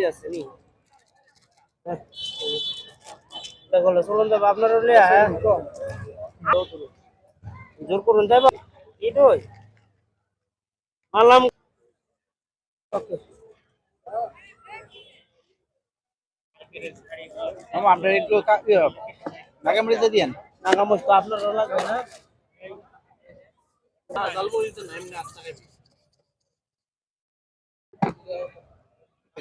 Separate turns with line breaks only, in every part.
বুঝি আছে নি? দেখো চলুন যাব আপনার লিয়া হ্যাঁ? জোর করুন যাইব এটাই মারলাম। ওকে।
আপনার একটু নাগামরিতে দিয়েন।
নাগামস তো আপনার লাগবে না।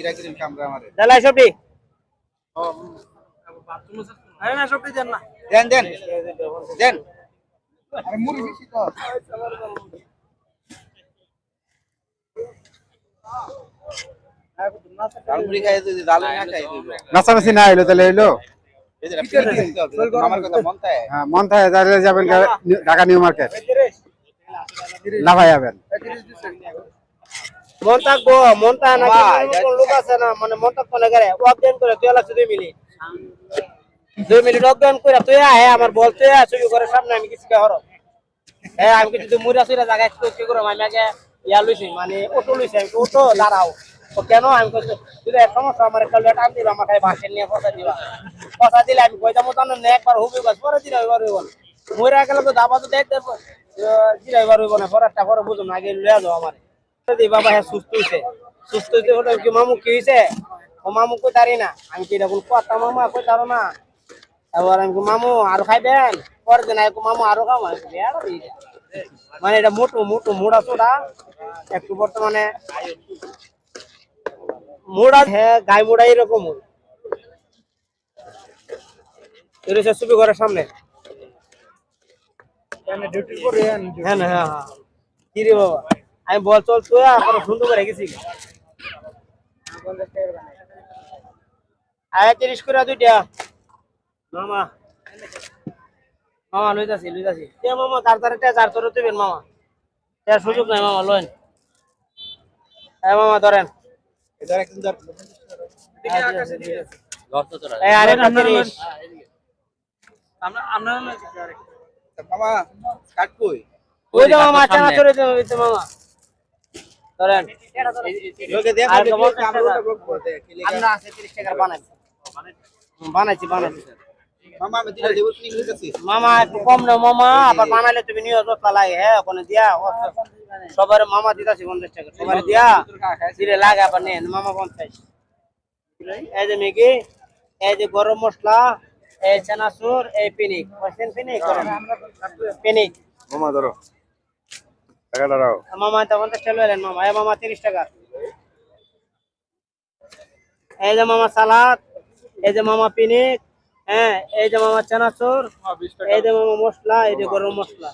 গিরাগিরি কামরা আমারে
দালাই সবটি আরে না সবটি দেন না।
দেন দেন। দেন। আরে মুড়ি বেশি তো। ডাল মুড়ি খাই যদি ডাল না খাই দিব।
নাচানাচি না হইল তাহলে হইল?
মন
হ্যাঁ মন থাকে তাহলে যাবেন ঢাকা নিউ মার্কেট। লাভাই যাবেন।
মন থাকব মন থাক না লোক আছে না মানে মন থাকব না করে অজ্ঞান করে তুই লাগছে দুই মিনিট। দুই মিনিট অজ্ঞান করে তুই আহে আমার বল তুই আয় করে সামনে আমি কিছু হর হ্যাঁ আমি কিছু মুড়া সুরা জায়গায় কি করো আমি আগে ইয়া লইছি মানে অটো লইছি আমি অটো দাঁড়াও। ও কেন? আমি তুই এক সমস্যা আমার একটা লেট আন দিবা আমাকে বাসের নিয়ে পয়সা দিবা। পয়সা দিলে আমি কইতাম জানো না একবার হবি গাছ পরে দিলে এবার হইব না। মইরা গেলে তো দাবা তো দেখ দিলে এবার হইব না পরেরটা পরে বুঝুন আগে লইয়া যাও আমার। বাবা হ্যাঁ সুস্থ হইছে। সুস্থ হইতে হলো কি মামু কি হইছে? ও মামু কই তারি না? আমি কি এটা কোন কথা মামা কই তারো না? এবার আমি মামু আরও খাইবেন? পরের দিন আইকো মামু আরও খাও। মানে এটা মোটু মোটু মোড়া সোডা। একটু বর্তমানে মোড়া হ্যাঁ গাই মোড়া এরকম এরকম ঘরের সামনে। হ্যাঁ হ্যাঁ হ্যাঁ। কি রে বাবা? আমি বল চল তুই এখন সুন্দর করে গেছি আয়া তিরিশ করে দুইটা। মামা। মামা লইতাছি লইতাছি। তে মামা তার তার তে চার তোর তুইবেন মামা। তে সুযোগ নাই মামা লইন। হ্যাঁ মামা ধরেন।
মামা কাট কই?
ওই যে মামা চানা চড়ে মামা। ধরেন বানাইছি বানাইছি বানাইছি।
মামা
একটু কম না মামা। আবার বানাইলে তুমি নিয়ে যত লাগে হ্যাঁ ওখানে দিয়া সবার মামা দিতাছি পঞ্চাশ টাকা সবার দিয়া দিলে লাগে আবার নেন মামা পঞ্চাশ। এই যে মেগি এই যে গরম মশলা এই চানাচুর এই পিনিক। পিনিক? পিনিক।
মামা ধরো। টাকাটা রাও
মামা তো পঞ্চাশ টাকা লইলেন মামা। এ মামা তিরিশ টাকা। এই যে মামা সালাদ এই যে মামা পিনিক হ্যাঁ এই যে মামা চানাচুর এই যে মামা মশলা এই যে গরম মশলা।